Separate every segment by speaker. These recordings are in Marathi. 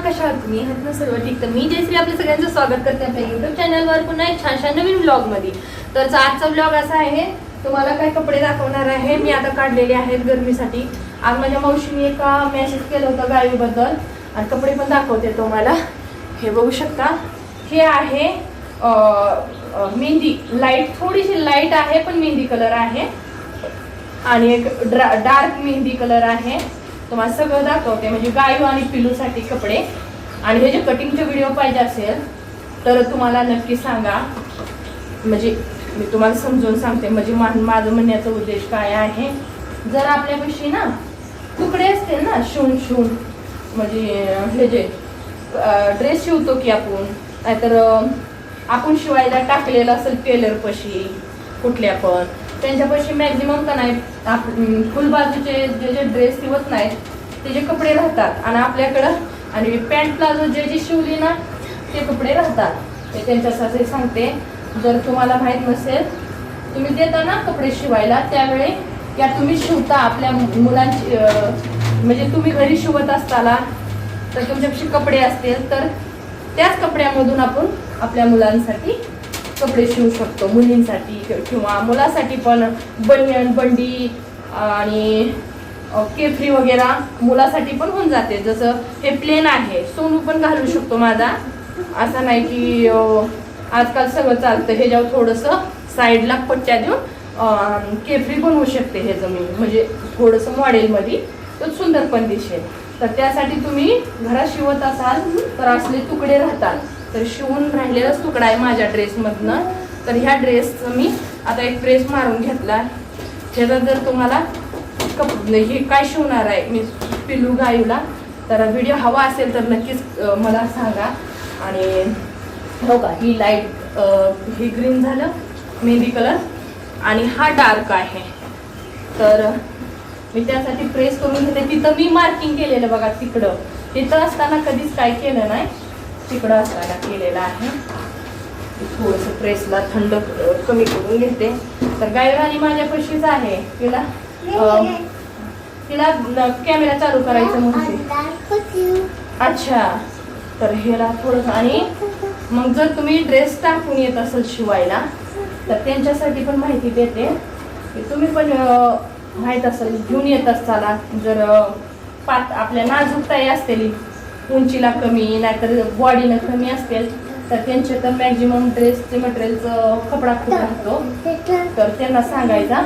Speaker 1: कशा आहात? तुम्ही हात ना सर्व ठीक. तर मी जयश्री आपल्या सगळ्यांचं स्वागत करते आपल्या युट्यूब चॅनलवर पुन्हा एक छानशा नवीन ब्लॉगमध्ये. तर आजचा ब्लॉग असा आहे तुम्हाला काय कपडे दाखवणार आहे मी आता काढलेले आहेत गरमीसाठी. आज माझ्या मावशीने एका मेसेज केलं होतं गावीबद्दल. आणि कपडे पण दाखवते तुम्हाला हे बघू शकता. हे आहे मेहंदी. लाइट थोडीशी लाइट आहे पण मेहंदी कलर आहे. आणि एक ड्रा डार्क मेहंदी कलर आहे. तुम्हाला सगळं दाखवते. म्हणजे गायू आणि पिलूसाठी कपडे. आणि हे जे कटिंगचे व्हिडिओ पाहिजे असेल तर तुम्हाला नक्की सांगा. म्हणजे मी तुम्हाला समजून सांगते. म्हणजे मा माझं म्हणण्याचा उद्देश काय आहे? जर आपल्यापाशी ना तुकडे असते ना शिवून शिवून म्हणजे हे जे ड्रेस शिवतो की आपण नाहीतर आपण शिवायला टाकलेलं असेल टेलरपाशी कुठल्या पण त्यांच्यापाशी मॅक्झिमम का नाही आप फुल बाजूचे जे जे ड्रेस शिवत नाहीत ते जे कपडे राहतात. आणि आपल्याकडं आणि पॅन्ट प्लाझो जे जे शिवली ना ते कपडे राहतात. ते त्यांच्यासाठी सांगते. जर तुम्हाला माहीत नसेल तुम्ही देता ना कपडे शिवायला त्यावेळी या तुम्ही शिवता आपल्या मुलांची म्हणजे तुम्ही घरी शिवत असताना तर तुमच्यापाशी कपडे असतील तर त्याच कपड्यामधून आपण आपल्या मुलांसाठी कपडे शिवू शकतो मुलींसाठी किंवा मुलासाठी पण बनियन बंडी आणि केफरी वगैरे मुलासाठी पण होऊन जाते. जसं हे प्लेन आहे. सोनू पण घालू शकतो माझा. असं नाही की आजकाल सगळं चालतं. ह्याच्यावर थोडंसं साईडला पट्ट्या देऊन केफरी पण होऊ शकते हे जमीन. म्हणजे थोडंसं मॉडेलमध्ये तर सुंदर पण दिसेल. तर त्यासाठी तुम्ही घरात शिवत असाल तर असले तुकडे राहतात. तर शिवून राहिलेलाच तुकडा आहे माझ्या ड्रेसमधनं. तर ह्या ड्रेसचं मी आता एक प्रेस मारून घेतला ह्याचा जर तुम्हाला कप म्हणजे हे काय शिवणार आहे मी पिलू गायूला तर व्हिडिओ हवा असेल तर नक्कीच मला सांगा. आणि हो का ही लाइट हे ग्रीन झालं मेहंदी कलर आणि हा डार्क आहे. तर मी त्यासाठी प्रेस करून घेते. तिथं मी मार्किंग केलेलं बघा तिकडं. तिथं असताना कधीच काय केलं नाही. तिकडं असायला केलेलं आहे. थोडंसं प्रेसला थंड कमी करून घेते. तर गायराणी माझ्यापाशीच आहे. तिला तिला कॅमेरा चालू करायचा म्हणते. अच्छा. तर ह्याला थोडंसं आणि मग जर तुम्ही ड्रेस टाकून येत असाल शिवायला तर त्यांच्यासाठी पण माहिती देते. की तुम्ही पण माहीत असाल घेऊन येत असताना जर पात आपल्या नाजूकताही असतील उंचीला कमी नाहीतर बॉडीनं कमी असतील तर त्यांचे तर मॅक्झिमम ड्रेसचे मटेरियलचं कपडा खूप असतो. तर त्यांना सांगायचा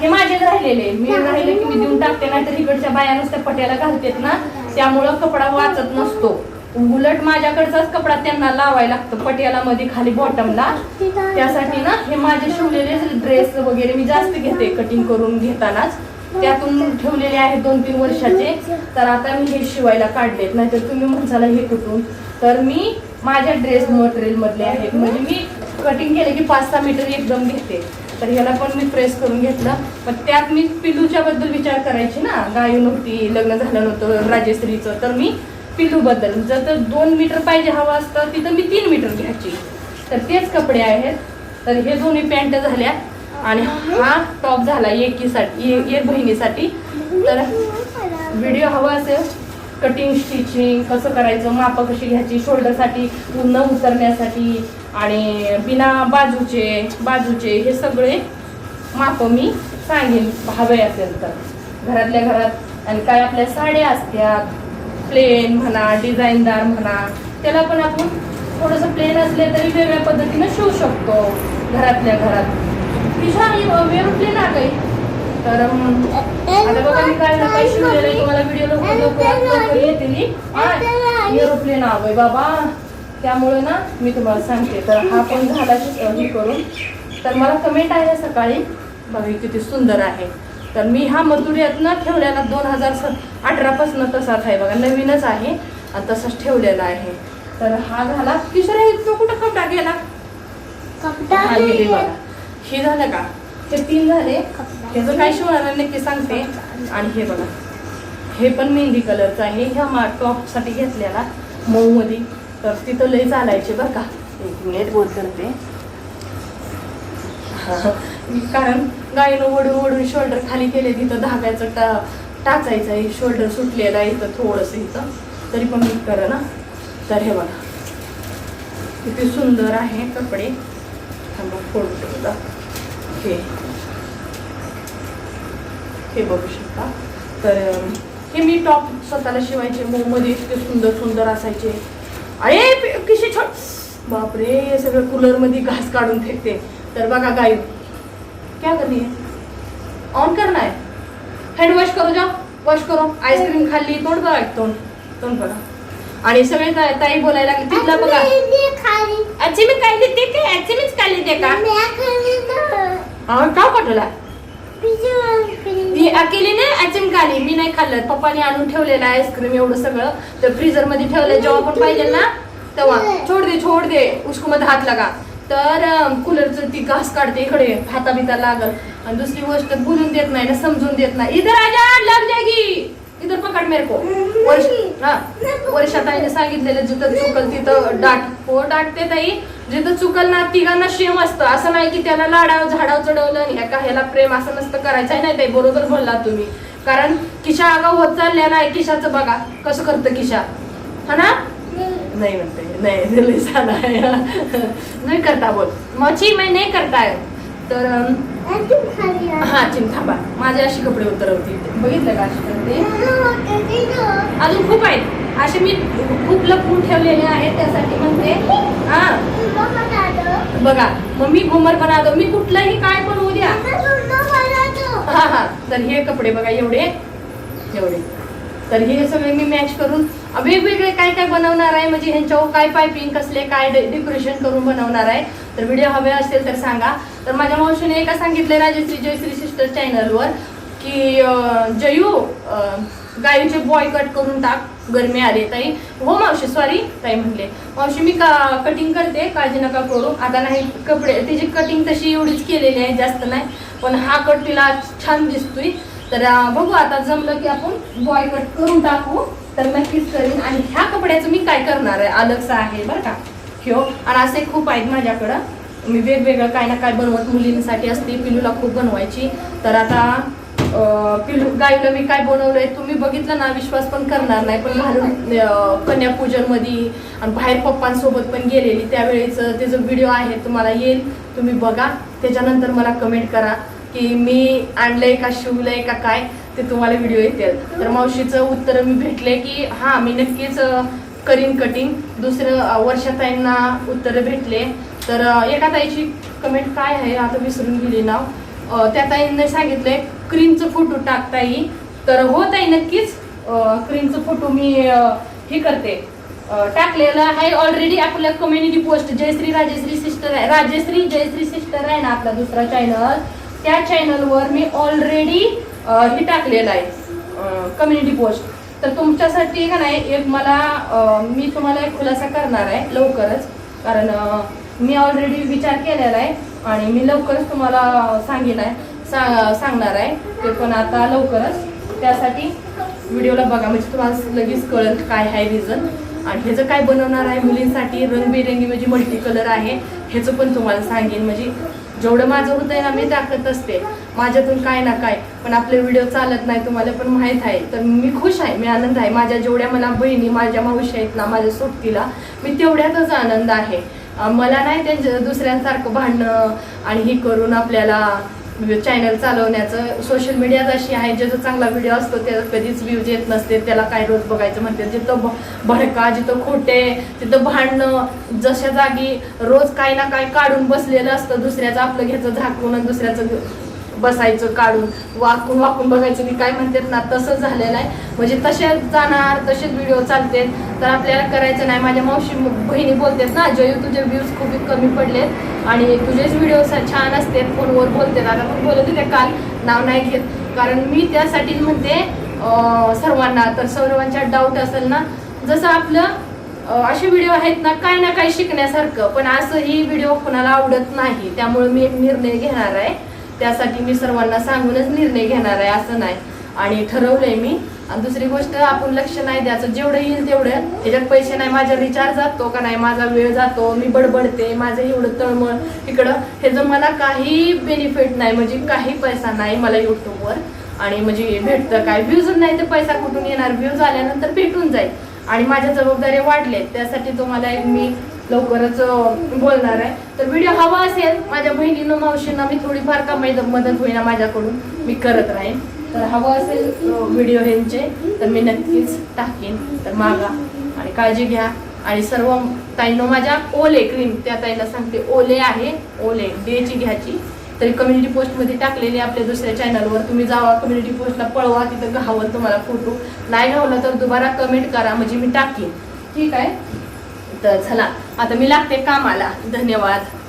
Speaker 1: हे माझेच राहिलेले मी राहिले की मी देऊन टाकते नाहीतर इकडच्या बाया नुसत्या पट्याला घालतेत ना त्यामुळं कपडा वाचत नसतो. उलट माझ्याकडचाच कपडा त्यांना लावायला लागतो पटियाला मध्ये खाली बॉटमला त्यासाठी ना हे माझे शिवलेले ड्रेस वगैरे मी जास्त घेते कटिंग करून घेतानाच. त्यातून ठेवलेले आहेत दोन तीन वर्षाचे. तर आता मी हे शिवायला काढलेत. नाहीतर तुम्ही म्हणसाला हे कुठून? तर मी माझ्या ड्रेस मटेरियल मधले आहेत. म्हणजे मी कटिंग केले की पाच सहा मीटर एकदम घेते. तर ह्याला पण मी प्रेस करून घेतलं. पण त्यात मी पिलूच्या बद्दल विचार करायची ना. गायू नव्हती लग्न झालं नव्हतं राजेश्रीचं. तर मी पिलू बद्दल जर तर दोन मीटर पाहिजे हवं असतं तिथं मी तीन मीटर घ्यायची. तर तेच कपडे आहेत. तर हे दोन्ही पॅन्ट झाल्या. आणि हा टॉप झाला एकीसाठी एक बहिणीसाठी. तर व्हिडिओ हवा असेल कटिंग स्टिचिंग कसं करायचं मापं कशी घ्यायची शोल्डरसाठी न उतरण्यासाठी आणि बिना बाजूचे बाजूचे हे सगळे मापं मी सांगेन हवे असेल तर. घरातल्या घरात आणि काय आपल्या साड्या असतात प्लेन म्हणा डिझाईनदार म्हणा त्याला पण आपण थोडंसं प्लेन असले तरी वेगळ्या पद्धतीनं शिवू शकतो. घरातल्या घरात. किशा वेरू प्लेन आ गई तर आता बघा मी काय ना काय शिवलेलं तुम्हाला व्हिडिओ लवकर लवकर लवकर येते एरोप्लेन आलोय बाबा. त्यामुळे ना मी तुम्हाला सांगते. तर हा पण झाला हे करून. तर मला कमेंट आहे सकाळी. बघा किती सुंदर आहे. तर मी हा मथुऱ्यातनं ठेवलेला दोन हजार स अठरापासून तसाच आहे. बघा नवीनच आहे. आणि तसाच ठेवलेला आहे. तर हा झाला. तिसरा इतकं कुठं कपडा गेला? गेले. बघा. हे झालं का? हे तीन झाले. ह्याचं काय शिवणार नक्की सांगते. आणि हे बघा. हे पण मेहंदी कलरचं आहे. ह्या मा टॉपसाठी घेतलेला मऊमध्ये. तर तिथं लय चालायचे बरं का. एक मिनिट बोल करते. कारण गायीनं ओढून ओढून शोल्डर खाली केले. तिथं धाग्याचं टा टाचायचं आहे. शोल्डर सुटलेलं आहे इथं थोडंसं इथं. तरी पण मी कर ना. तर हे बघा. किती सुंदर आहे कपडे. थांबा फोडतो बघा हे हे बघू शकता. तर हे मी टॉप स्वतःला शिवायचे. मध्ये इतके सुंदर सुंदर असायचे. अरे किशी छोट. बापरे हे सगळं कूलरमध्ये घास काढून फेकते. तर बघा गाई क्या करनी है? ऑन करना है. हँड वॉश करो जाओ. वॉश करो. आईस्क्रीम खाल्ली तोंड बघा तोंड तोंड बघा. आणि सगळे ता- ताई बोलायला लागले तिथला बघा. आजी मी काय देते काय आजी मीच काय देते का? हा का पाठवला? ती अकेली नाही खाली. मी नाही खाल्लं. पप्पाने आणून ठेवलेलं आईस्क्रीम एवढं सगळं. तर फ्रीजरमध्ये ठेवलं जेव्हा पण पाहिजे ना तेव्हा. छोड दे छोड दे. उसको मध्ये हात लागा. तर कूलरचं ती घास काढते इकडे. हाता बिता लागल. आणि दुसरी गोष्ट बोलून देत नाही ना समजून देत नाही. इधर आजा लग जागी. इधर पकड मेरे को. वर्ष हा. वर्षात आईने सांगितलेलं जिथं चुकल तिथं डाट. हो डाटते ताई. जिथं चुकल ना तिघांना शेम असतं. असं नाही की त्याला लाडाव झाडाव चढवलं आणि ह्या का ह्याला प्रेम असं नसतं करायचं. आहे नाही ताई बरोबर बोलला तुम्ही. कारण किशा आगाव होत चालल्या नाही किशाचं बघा. कसं करतं किशा? हा ना? नहीं बनते नहीं नहीं करता बोल. मच्छी मैं नहीं करता है तर हा चिम थांबा. माझे असे कपडे उतरवते. बघितलं का असे करते? अजून खूप आहेत. असे मी खूप लपून ठेवलेले आहेत त्यासाठी म्हणते. हां. बघा मग मी घुमर बनवतो. मी कुठलंही काय पण उद्या हा हा. तर हे कपडे बघा एवढे. एवढे. तर हे सगळे मी मॅच करून वेगवेगळे काय काय बनवणार आहे? म्हणजे ह्यांच्यावर काय पायपिंग कसले काय डेकोरेशन करून बनवणार आहे? तर व्हिडिओ हवे असेल तर सांगा. तर माझ्या मावशीने एका सांगितले राजश्री जयश्री सिस्टर चॅनलवर की जयू गायूचे बॉय कट करून टाक. गरमी आले ताई. हो मावशी सॉरी ताई म्हणले. मावशी मी का कटिंग करते? काळजी नका करू. आता नाही कपडे तिची कटिंग तशी एवढीच केलेली आहे जास्त नाही. पण हा कट तिला छान दिसतोय. तर बघू आता जमलं की आपण बॉय कट करून टाकू. तर नक्कीच करीन. आणि ह्या कपड्याचं मी काय करणार आहे? अलगसा आहे बरं का? ठेव आणि असे खूप आहेत माझ्याकडं. मी वेगवेगळं काय ना काय बनवत मुलींसाठी असते पिलूला खूप बनवायची. तर आता गाईला मी काय बनवलंय तुम्ही बघितलं ना विश्वास पण करणार नाही. पण घालून कन्यापूजनमध्ये आणि बाहेर पप्पांसोबत पण गेलेली त्यावेळेच जो व्हिडिओ आहे तुम्हाला येईल तुम्ही बघा. त्याच्यानंतर मला कमेंट करा की मी आणलंय का शिवलंय का काय ते तुम्हाला व्हिडिओ येतील. तर मावशीचं उत्तर मी भेटले की हा मी नक्कीच करीन कटिंग दुसरं वर्षाताईंना उत्तर भेटले. तर एका ताईची कमेंट काय आहे आता विसरून गेली नाव. त्या ताईंनी सांगितलंय क्रीमचं फोटो टाकता येईल. तर होत आहे नक्कीच क्रीमचं फोटो मी हे करते. टाकलेला टाकलेलं आहे ऑलरेडी आपल्या community post Jayashree Rajeshree sister आहे राजेश्री जयश्री सिस्टर आहे ना आपला दुसरा चॅनल त्या चॅनलवर मी ऑलरेडी हे टाकलेलं आहे कम्युनिटी पोस्ट तर तुमच्यासाठी का नाही एक मला मी तुम्हाला एक खुलासा करणार आहे लवकरच. कारण मी ऑलरेडी विचार केलेला आहे आणि मी लवकरच तुम्हाला सांगेन आहे. सा सांगणार आहे. ते पण आता लवकरच. त्यासाठी व्हिडिओला बघा. म्हणजे तुम्हाला लगेच कळेल काय आहे रिझन आणि ह्याचं काय बनवणार आहे मुलींसाठी रंगबिरंगी म्हणजे मल्टी कलर आहे ह्याचं पण तुम्हाला सांगेन. म्हणजे जेवढं माझं होतं आहे ना मी दाखवत असते. माझ्यातून काय ना काय. पण आपले व्हिडिओ चालत नाही तुम्हाला पण माहीत आहे. तर मी खुश आहे मी आनंद आहे. माझ्या जेवढ्या मला बहिणी माझ्या मावशी आहेत ना माझ्या सोबतीला मी तेवढ्यातच आनंद आहे. मला नाही त्यांच्या दुसऱ्यांसारखं भांडणं आणि हे करून आपल्याला म्हणजे चॅनल चालवण्याचं सोशल मीडिया अशी आहे ज्याचा चांगला व्हिडिओ असतो त्याला कधीच व्ह्यूज येत नसते त्याला काय रोज बघायचं म्हणते जिथं भडका जिथं खोटे तिथं भांडणं जशा जागी रोज काही ना काय काढून बसलेलं असतं दुसऱ्याचं आपलं घ्यायचं झाकून आणि दुसऱ्याचं बसायचं काढून. वाकून वाकून बघायचं की काय म्हणतात ना तसंच झालेलं आहे. म्हणजे तसेच जाणार तसेच व्हिडिओ चालते तर आपल्याला करायचं नाही. माझ्या मावशी बहिणी बोलतात ना जयू तुझे व्ह्यूज खूप कमी पडलेत आणि तुझेच व्हिडिओ छान असते फोनवर बोलतात. आता पण बोलत होते काल नाव नाही घेत. कारण मी त्यासाठी म्हणते सर्वांना. तर सर्वांच्या डाऊट असेल ना जसं आपलं असे व्हिडिओ आहेत ना काय ना काय शिकण्यासारखं. पण असं ही व्हिडिओ कोणाला आवडत नाही. त्यामुळे मी एक निर्णय घेणार आहे. त्यासाठी मी सर्वांना सांगूनच निर्णय घेणार आहे असं नाही. आणि ठरवलंय मी. आणि दुसरी गोष्ट आपण लक्ष नाही द्यायचं. जेवढं येईल तेवढं. त्याच्यात पैसे नाही माझा रिचार्ज जातो का नाही माझा वेळ जातो मी बडबडते माझं एवढं तळमळ इकडं. ह्याचं मला काही बेनिफिट नाही म्हणजे काही पैसा नाही मला युट्यूबवर आणि म्हणजे भेटतं काय? व्ह्यूज नाही तर पैसा कुठून येणार? व्ह्यूज आल्यानंतर भेटून जाईल. आणि माझ्या जबाबदाऱ्या वाढल्या त्यासाठी तुम्हाला एक मी लवकरच बोलणार आहे. तर व्हिडिओ हवा असेल माझ्या बहिणीनं मावशींना मी थोडीफार का मदत मदत होईना माझ्याकडून. मी करत राहीन. तर हवं असेल व्हिडिओ ह्यांचे तर मी नक्कीच टाकेन. तर मागा. आणि काळजी घ्या. आणि सर्व ताईनं माझ्या ओले क्रीम त्या ताईला सांगते ओले आहे ओले डेची घ्यायची. तरी कम्युनिटी पोस्टमध्ये टाकलेली आपल्या दुसऱ्या चॅनलवर तुम्ही जावा कम्युनिटी पोस्टला पळवा तिथं घावल तुम्हाला फोटो नाही घावला तर दुबारा कमेंट करा म्हणजे मी टाकेन. ठीक आहे? तर चला आता मी लागते कामाला. धन्यवाद.